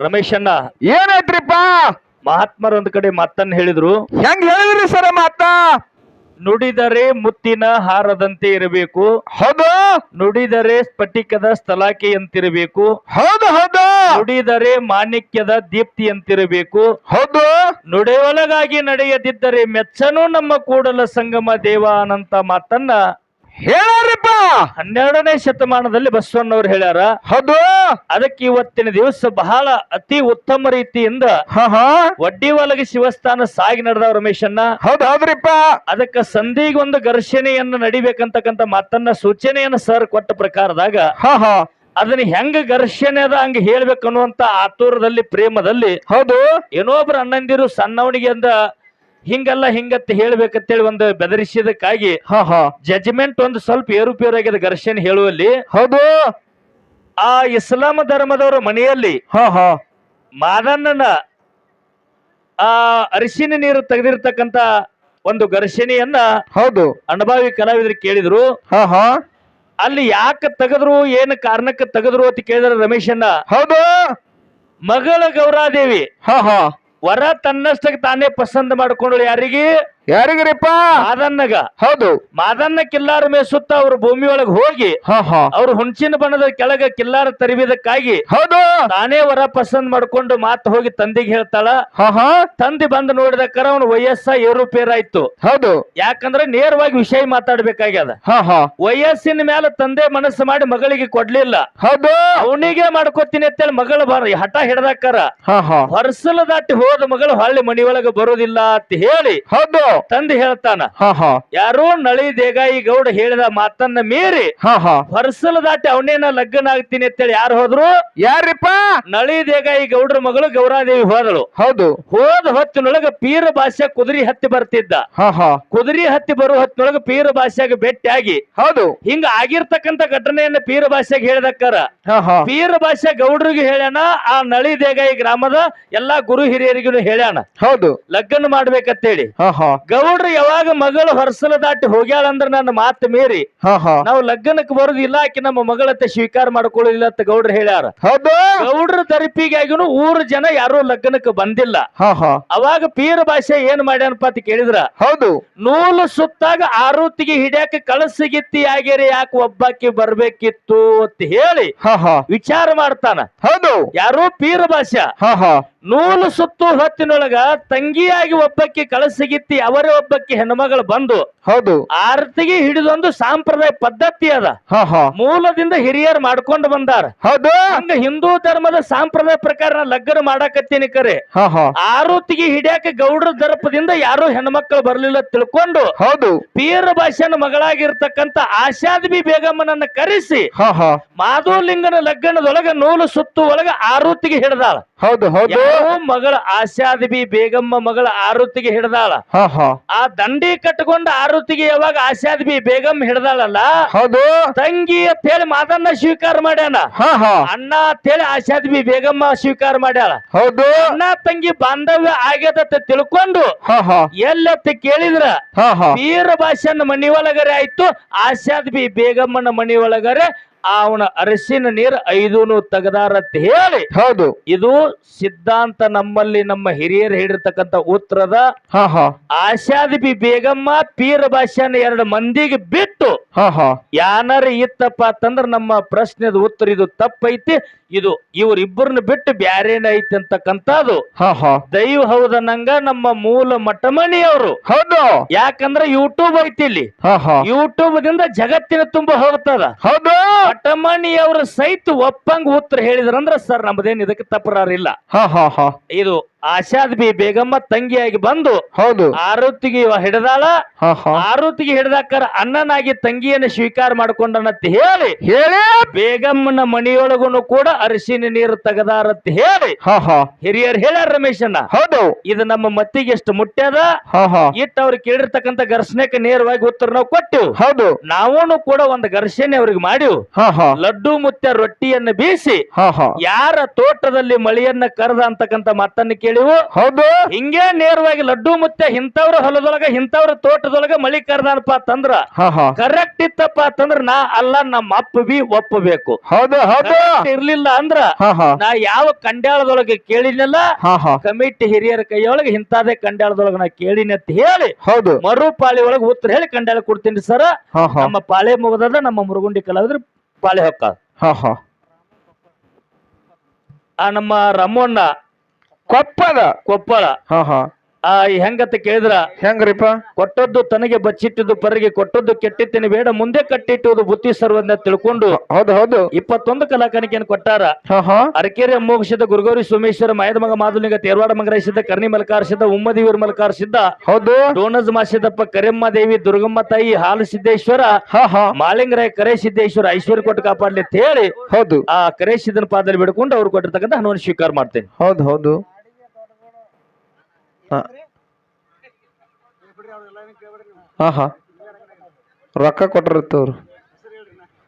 ರಮೇಶ್. ಅಣ್ಣ. ಏನಾಯ್ತ್ರಿಪ್ಪ? ಮಹಾತ್ಮರ ಒಂದ್ ಕಡೆ ಮಾತನ್ನ ಹೇಳಿದ್ರು. ಹೆಂಗ್ ಹೇಳಿದ್ರಿ ಸರ ಮಾತ ನುಡಿದರೆ ಮುತ್ತಿನ ಹಾರದಂತೆ ಇರಬೇಕು. ಹೌದು. ನುಡಿದರೆ ಸ್ಫಟಿಕದ ಸ್ಥಳಾಕೆಯಂತಿರಬೇಕು ಹೌದು ಹೌದು. ನುಡಿದರೆ ಮಾಣಿಕ್ಯದ ದೀಪ್ತಿಯಂತಿರಬೇಕು. ಹೌದು. ನುಡಿಯೊಳಗಾಗಿ ನಡೆಯದಿದ್ದರೆ ಮೆಚ್ಚನು ನಮ್ಮ ಕೂಡಲ ಸಂಗಮ ದೇವ ಅನಂತ ಮಾತನ್ನ ಹೇಳಾರಿಪ್ಪ. ಹನ್ನೆರಡನೇ ಶತಮಾನದಲ್ಲಿ ಬಸವಣ್ಣವ್ರು ಹೇಳ್ಯಾರ ಹೌದು. ಅದಕ್ಕೆ ಇವತ್ತಿನ ದಿವಸ ಬಹಳ ಅತಿ ಉತ್ತಮ ರೀತಿಯಿಂದ ಹಾ ಹಾ. ವಡ್ಡಿ ಒಳಗೆ ಶಿವಸ್ಥಾನ ಸಾಗಿ ನಡೆದ ರಮೇಶಣ್ಣ. ಹೌದು ಹೌದ್ರಿಪ್ಪ. ಅದಕ್ಕೆ ಸಂಧಿಗೊಂದು ಘರ್ಷಣೆಯನ್ನು ನಡಿಬೇಕಂತಕ್ಕಂತ ಮಾತನ್ನ ಸೂಚನೆಯನ್ನ ಸರ್ ಕೊಟ್ಟ ಪ್ರಕಾರದಾಗ ಹಾ ಹಾ. ಅದನ್ನ ಹೆಂಗ ಘರ್ಷಣೆ ಅದ ಹಂಗ ಹೇಳ್ಬೇಕು ಅನ್ನುವಂತ ಆತುರದಲ್ಲಿ ಪ್ರೇಮದಲ್ಲಿ ಹೌದು. ಏನೊಬ್ರು ಅಣ್ಣಂದಿರು ಸಣ್ಣವನಿಗೆ ಅಂದ ಹಿಂಗಲ್ಲ ಹಿಂಗತ್ತ ಹೇಳ್ಬೇಕಂತೇಳಿ ಒಂದು ಬೆದರಿಸಿದಕ್ಕಾಗಿ ಹಾ ಹಾ. ಜಜ್ಮೆಂಟ್ ಒಂದು ಸ್ವಲ್ಪ ಏರುಪೇರು ಆಗಿದೆ ಘರ್ಷಣೆ ಹೇಳುವಲ್ಲಿ ಹೌದು. ಆ ಇಸ್ಲಾಂ ಧರ್ಮದವರ ಮನೆಯಲ್ಲಿ ಹಾ ಹಾ. ಮಾದಣ್ಣನ ಆ ಅರಿಶಿನ ನೀರು ತೆಗೆದಿರ್ತಕ್ಕಂತ ಒಂದು ಘರ್ಷಣೆಯನ್ನ ಹೌದು. ಅನುಭವಿ ಕಲಾವಿದರು ಕೇಳಿದ್ರು. ಹಾ ಹಾ. ಅಲ್ಲಿ ಯಾಕೆ ತೆಗೆದ್ರು ಏನು ಕಾರಣಕ್ಕೆ ತೆಗೆದ್ರು ಅಂತ ಕೇಳಿದ್ರ ರಮೇಶಣ್ಣ. ಹೌದು. ಮಗಳ ಗೌರಾದೇವಿ. ಹಾ ಹಾ. ವರ ತನ್ನಷ್ಟಕ್ಕೆ ತಾನೇ ಪಸಂದ್ ಮಾಡಿಕೊಂಡಳು ಯಾರಿಗೆ? ಯಾರಿಗ್ರಿಪ್ಪ? ಮಾದನ್ನಗ ಹೌದು. ಮಾದನ್ನ ಕಿಲ್ಲಾರ ಮೇಸುತ್ತ ಅವ್ರ ಭೂಮಿ ಒಳಗೆ ಹೋಗಿ ಅವ್ರ ಹುಣಚಿನ ಬಣ್ಣದ ಕೆಳಗ ಕಿಲ್ಲಾರ ತರಿವಿದಕ್ಕಾಗಿ ಹೌದು. ತಾನೇ ವರ ಪಸಂದ್ ಮಾಡ್ಕೊಂಡು ಮಾತು ಹೋಗಿ ತಂದೆಗೆ ಹೇಳ್ತಾಳ. ತಂದೆ ಬಂದು ನೋಡಿದಕ್ಕರ ಅವನ ವಯಸ್ಸ ಏರುಪೇರಾಯ್ತು. ಹೌದು. ಯಾಕಂದ್ರೆ ನೇರವಾಗಿ ವಿಷಯ ಮಾತಾಡ್ಬೇಕಾಗ್ಯದ. ವಯಸ್ಸಿನ ಮೇಲೆ ತಂದೆ ಮನಸ್ಸು ಮಾಡಿ ಮಗಳಿಗೆ ಕೊಡ್ಲಿಲ್ಲ. ಹೌದು. ಅವನಿಗೆ ಮಾಡ್ಕೋತೀನಿ ಅಂತೇಳಿ ಮಗಳು ಬರ ಹಠ ಹಾ ಹೊರಸಲ ದಾಟಿ ಹೋದ ಮಗಳು ಹಳ್ಳಿ ಮನಿ ಒಳಗ ಬರೋದಿಲ್ಲ ಅಂತ ಹೇಳಿ ಹೌದು. ತಂದೆ ಹೇಳ್ತಾನ ಹಾ ಹಾ. ಯಾರೋ ನಳಿ ದೇಗಾಯಿ ಗೌಡ ಹೇಳಿದ ಮಾತನ್ನ ಮೀರಿ ಹಾ ಹಾ. ಹೊರಸಲ ದಾಟಿ ಅವನೇನ ಲಗ್ನ ಆಗ್ತೀನಿ ಅಂತೇಳಿ ಯಾರು ಹೋದ್ರು? ಯಾರಿಪ್ಪ? ನಳಿ ದೇಗಾಯಿ ಗೌಡ್ರ ಮಗಳು ಗೌರಾದೇವಿ ಹೋದಳು. ಹೌದು. ಹೋದ ಹೊತ್ತಿನೊಳಗ ಪೀರ ಭಾಷೆ ಕುದುರಿ ಹತ್ತಿ ಬರ್ತಿದ್ದ. ಹಾ ಹಾ. ಕುದರಿ ಹತ್ತಿ ಬರುವ ಹೊತ್ತಿನೊಳಗ ಪೀರ ಭಾಷೆಗೆ ಭೇಟಿಯಾಗಿ ಹೌದು. ಹಿಂಗ ಆಗಿರ್ತಕ್ಕಂತ ಘಟನೆಯನ್ನ ಪೀರ ಭಾಷೆಗೆ ಹೇಳದಕ್ಕಾರ. ಹಾ ಹಾ. ಪೀರ ಭಾಷೆ ಗೌಡ್ರಿಗೆ ಹೇಳ್ಯಾನ ಆ ನಳಿ ದೇಗಾಯಿ ಗ್ರಾಮದ ಎಲ್ಲಾ ಗುರು ಹಿರಿಯರಿಗೂ ಹೇಳ್ಯಾನ. ಹೌದು. ಲಗ್ನ ಮಾಡ್ಬೇಕಂತೇಳಿ. ಹಾ ಹಾ. ಗೌಡ್ರು ಯಾವಾಗ ಮಗಳು ಹೊರಸಲ ದಾಟಿ ಹೋಗ್ಯಾಳ ಅಂದ್ರ ನನ್ನ ಮಾತು ಮೀರಿ. ಹಾ ಹಾ. ನಾವು ಲಗ್ನಕ್ಕೆ ಬರೋದಿಲ್ಲ ಆಕಿ ನಮ್ಮ ಮಗಳತ್ತ ಸ್ವೀಕಾರ ಮಾಡ್ಕೊಳ್ಳಿಲ್ಲ ಅಂತ ಗೌಡ್ರು ಹೇಳ್ಯಾರ. ಹೌದು. ಗೌಡ್ರ ತರಿಪಿಗಾಗಿನೂ ಊರ ಜನ ಯಾರು ಲಗ್ನಕ್ಕೆ ಬಂದಿಲ್ಲ. ಹಾ ಹಾ. ಅವಾಗ ಪೀರ ಭಾಷೆ ಏನ್ ಮಾಡ್ಯಾನಪ್ಪ ಅಂತ ಕೇಳಿದ್ರ. ಹೌದು. ನೂಲು ಸುತ್ತಾಗ ಆರುತಿಗೆ ಹಿಡ್ಯಾಕ ಕಳಸಿಗಿತ್ತಿ ಆಗಿರಿ ಯಾಕೆ ಒಬ್ಬಾಕಿ ಬರ್ಬೇಕಿತ್ತು ಅಂತ ಹೇಳಿ ಹಾ ಹಾ. ವಿಚಾರ ಮಾಡ್ತಾನ. ಹೌದು. ಯಾರು ಪೀರ ಭಾಷೆ. ಹಾ ಹಾ. ನೂಲು ಸುತ್ತು ಹೊತ್ತಿನೊಳಗ ತಂಗಿಯಾಗಿ ಒಬ್ಬಕ್ಕೆ ಕಳಸಿಗಿತ್ತಿ ಅವರೇ ಒಬ್ಬಕ್ಕೆ ಹೆಣ್ಮಗಳು ಬಂದು ಹೌದು. ಆರತಿಗೆ ಹಿಡಿದೊಂದು ಸಾಂಪ್ರದಾಯ ಪದ್ಧತಿ ಅದ. ಮೂಲದಿಂದ ಹಿರಿಯರು ಮಾಡ್ಕೊಂಡು ಬಂದಾರ. ಹೌದು. ಹಂಗ ಹಿಂದೂ ಧರ್ಮದ ಸಾಂಪ್ರದಾಯ ಪ್ರಕಾರ ಲಗ್ನ ಮಾಡಾಕತ್ತೀನಿ ಕರೆ. ಆರುತಿಗೆ ಹಿಡಿಯಾಕ ಗೌಡ್ರ ದರ್ಪದಿಂದ ಯಾರು ಹೆಣ್ಮಕ್ಳು ಬರ್ಲಿಲ್ಲ ತಿಳ್ಕೊಂಡು ಹೌದು. ಪೀರ ಭಾಷೆನ ಮಗಳಾಗಿರ್ತಕ್ಕಂತ ಆಶಾದ್ಬಿ ಬೇಗಮ್ಮನನ್ನ ಕರೆಸಿ ಮಾಧುಲಿಂಗನ ಲಗ್ನದೊಳಗ ನೂಲು ಸುತ್ತು ಒಳಗ ಆರುತಿಗೆ ಹಿಡ್ದಾಳ. ಹೌದು ಹೌದು. ಮಗಳ ಆಶಾದ್ಬಿ ಬೇಗಮ್ಮ ಮಗಳ ಆರುತಿಗೆ ಹಿಡ್ದಾಳ. ಆ ದಂಡಿ ಕಟ್ಕೊಂಡ ಆರುತಿಗೆ ಯಾವಾಗ ಆಶಾದ್ಬಿ ಬೇಗಮ್ಮ ಹಿಡ್ದಾಳಲ್ಲ? ಹೌದು. ತಂಗಿ ಅಂತ ಹೇಳಿ ಮಾತನ್ನ ಸ್ವೀಕಾರ ಮಾಡ್ಯಾನ. ಅಣ್ಣ ಅಂತ ಹೇಳಿ ಆಶಾದ್ಬಿ ಬೇಗಮ್ಮ ಸ್ವೀಕಾರ ಮಾಡ್ಯಾಳ. ಹೌದು. ಅಣ್ಣ ತಂಗಿ ಬಾಂಧವ್ಯ ಆಗ್ಯದತ್ತ ತಿಳ್ಕೊಂಡು ಎಲ್ಲತ್ತ ಕೇಳಿದ್ರ ವೀರ ಭಾಷೆನ ಮನಿ ಒಳಗರೆ ಆಯ್ತು ಆಶಾದ್ ಬಿ ಬೇಗಮ್ಮನ ಮನಿ ಒಳಗರೆ ಅವನ ಅರಸಿನ ನೀರು ಐದೂನು ತೆಗದಾರತ್ ಹೇಳಿ. ಹೌದು. ಇದು ಸಿದ್ಧಾಂತ ನಮ್ಮಲ್ಲಿ ನಮ್ಮ ಹಿರಿಯರು ಹೇಳಿರ್ತಕ್ಕಂಥ ಉತ್ತರದ ಹಾ ಹಾ. ಆಶಾದ್ ಬಿ ಬೇಗಮ್ಮ ಪೀರ ಭಾಷೆನ ಎರಡು ಮಂದಿಗೆ ಬಿಟ್ಟು ಹಾ ಹಾ. ಯಾನಾರ ಇತ್ತಪ್ಪ ಅಂತಂದ್ರ ನಮ್ಮ ಪ್ರಶ್ನೆದ ಉತ್ತರ ಇದು ತಪ್ಪೈತಿ. ಇದು ಇವ್ರಿಬ್ಬರನ್ನ ಬಿಟ್ಟು ಬ್ಯಾರೇನ ಐತಿ ಅಂತಕ್ಕಂಥದ್ದು. ಹಾ ಹಾ. ದೈವ ಹೌದನಂಗ ನಮ್ಮ ಮೂಲ ಮಠಮಣಿಯವರು. ಹೌದು. ಯಾಕಂದ್ರೆ ಯೂಟ್ಯೂಬ್ ಐತಿ ಇಲ್ಲಿ. ಹಾ ಹಾ. ಯೂಟ್ಯೂಬ್ ದಿಂದ ಜಗತ್ತಿನ ತುಂಬ ಹೋಗ್ತದ. ಹೌದು. ಮಠಮಣಿಯವರು ಸಹಿತ ಒಪ್ಪಂಗ ಉತ್ತರ ಹೇಳಿದ್ರಂದ್ರ ಸರ್ ನಮ್ದೇನ್ ಇದಕ್ಕೆ ತಪ್ಪರಾರಿಲ್ಲ. ಹಾ ಹಾ ಹಾ. ಇದು ಆಶಾದ್ ಬಿ ಬೇಗಮ್ಮ ತಂಗಿಯಾಗಿ ಬಂದು ಹೌದು. ಆರುತಿಗೆ ಹಿಡ್ದಾಳ. ಆರುತಿಗೆ ಹಿಡಿದಾಕರ ಅಣ್ಣನಾಗಿ ತಂಗಿಯನ್ನು ಸ್ವೀಕಾರ ಮಾಡ್ಕೊಂಡನಂತ ಹೇಳಿ. ಹೇಳಿ. ಬೇಗಮ್ಮನ ಮನೆಯೊಳಗೂ ಕೂಡ ಅರಿಶಿನ ನೀರು ತೆಗದಾರತ್ ಹೇಳಿ. ಹಿರಿಯರು ಹೇಳ್ಯಾರ ರಮೇಶಣ್ಣ. ಹೌದು. ಇದು ನಮ್ಮ ಮತ್ತಿಗೆ ಎಷ್ಟು ಮುಟ್ಟ್ಯದ ಇಟ್ಟು ಅವ್ರಿಗೆ ಕೇಳಿರ್ತಕ್ಕಂತ ಘರ್ಷಣೆಗೆ ನೇರವಾಗಿ ಉತ್ತರ ನಾವು ಕೊಟ್ಟಿವ್. ಹೌದು. ನಾವೂನು ಕೂಡ ಒಂದು ಘರ್ಷಣೆ ಅವ್ರಿಗೆ ಮಾಡಿವ್. ಲಡ್ಡು ಮುತ್ತ ರೊಟ್ಟಿಯನ್ನು ಬೀಸಿ ಯಾರ ತೋಟದಲ್ಲಿ ಮಳೆಯನ್ನ ಕರೆದ ಅಂತಕ್ಕಂತ ಮಾತನ್ನ ಕೇಳಿ ಹೇಳಿವು. ಹೌದು. ಹಿಂಗೆ ನೇರವಾಗಿ ಲಡ್ಡು ಮುತ್ತೆ ಇಂಥವ್ರ ಹೊಲದೊಳಗ ಇಂಥವ್ರ ತೋಟದೊಳಗ ಮಳಿ ಕರ್ದಾನಪ್ಪ ಅಂತಂದ್ರ ಹಾ ಹಾ. ಕರೆಕ್ಟ್ ಇತ್ತಪ್ಪ ಅಂತಂದ್ರ ನಾ ಅಲ್ಲ ನಮ್ಮ ಅಪ್ಪ ಬಿ ಒಪ್ಪಬೇಕು. ಹೌದು ಹೌದು. Correct ಇರ್ಲಿಲ್ಲ ಅಂದ್ರ ಹಾ ಹಾ. ನಾ ಯಾವ ಕಂಡ್ಯಾಳದೊಳಗೆ ಕೇಳಿನಲ್ಲ. ಹಾ ಹಾ. ಕಮಿಟಿ ಹಿರಿಯರ ಕೈಯೊಳಗೆ ಇಂತಾದೇ ಕಂಡ್ಯಾಳದೊಳಗ ನಾ ಕೇಳಿನಿ ಅಂತ ಹೇಳಿ ಹೌದು. ಮರು ಪಾಳಿ ಒಳಗೆ ಉತ್ತರ ಹೇಳಿ ಕಂಡ್ಯಾಳ ಕೊಡ್ತೀನಿ ಸರ್. ಹಾ ಹಾ. ನಮ್ಮ ಪಾಳೆ ಮುಗದ್ರ ನಮ್ಮ ಮುರುಗುಂಡಿ ಕಲಾವಿದ್ರು ಪಾಳೆ ಹೊಕ್ಕ. ಹಾ ಹಾ. ಆ ನಮ್ಮ ರಮೋಣ್ಣ ಕೊಪ್ಪದ ಕೊಪ್ಪಳ. ಹಾ ಹಾ. ಆ ಹೆಂಗತ್ತ ಕೇಳಿದ್ರ? ಹೆಂಗ್ರಿಪ್ಪ? ಕೊಟ್ಟದ್ದು ತನಗೆ ಬಚ್ಚಿಟ್ಟಿದ್ದು ಪರಿಗೆ ಕೊಟ್ಟದ್ದು ಕೆಟ್ಟಿತ್ತೇನೆ ಬೇಡ ಮುಂದೆ ಕಟ್ಟಿಟ್ಟುವುದು ಬುತ್ತಿ ಸರ್ವದ ತಿಳ್ಕೊಂಡು ಹೌದು ಹೌದು. ಇಪ್ಪತ್ತೊಂದು ಕಲಾಕಾಣಿಕೆಯನ್ನು ಕೊಟ್ಟಾರ. ಹಾ ಹಾ. ಅರಕೆರೆ ಮೋಕ್ಷದ ಗುರುಗೌರಿ ಸೋಮೇಶ್ವರ ಮಾಯದ ಮಗ ಮಾದುಲಿಂಗ ತೇರ್ವಾಡ ಮಂಗರಾಯಿಸಿದ್ದ ಕರ್ಣಿ ಮಲಕಾರಿಸಿದ್ದ ಉಮ್ಮದಿವರ್ ಮಲಕಾರಿಸಿದ್ದ ಹೌದು. ಡೋನಜ್ ಮಾಸಿದಪ್ಪ ಕರೆಮ್ಮ ದೇವಿ ದುರ್ಗಮ್ಮ ತಾಯಿ ಹಾಲು ಸಿದ್ದೇಶ್ವರ ಹಾ ಹಾ. ಮಾಲಿಂಗರಾಯ ಕರೆ ಸಿದ್ದೇಶ್ವರ ಐಶ್ವರ್ಯ ಕೊಟ್ಟು ಕಾಪಾಡ್ಲಿ ಅಂತ ಹೇಳಿ ಹೌದು. ಆ ಕರೆ ಸಿದ್ದನ ಪಾದಲ್ಲಿ ಬಿಡ್ಕೊಂಡು ಅವ್ರು ಕೊಟ್ಟಿರ್ತಕ್ಕಂಥ ಹಣವನ್ನು ಸ್ವೀಕಾರ ಮಾಡ್ತೇನೆ. ಹೌದು ಹೌದು. ಹಾ. ಹಾಂ ರೊಕ್ಕ ಕೊಟ್ಟಿರುತ್ತವ್ರು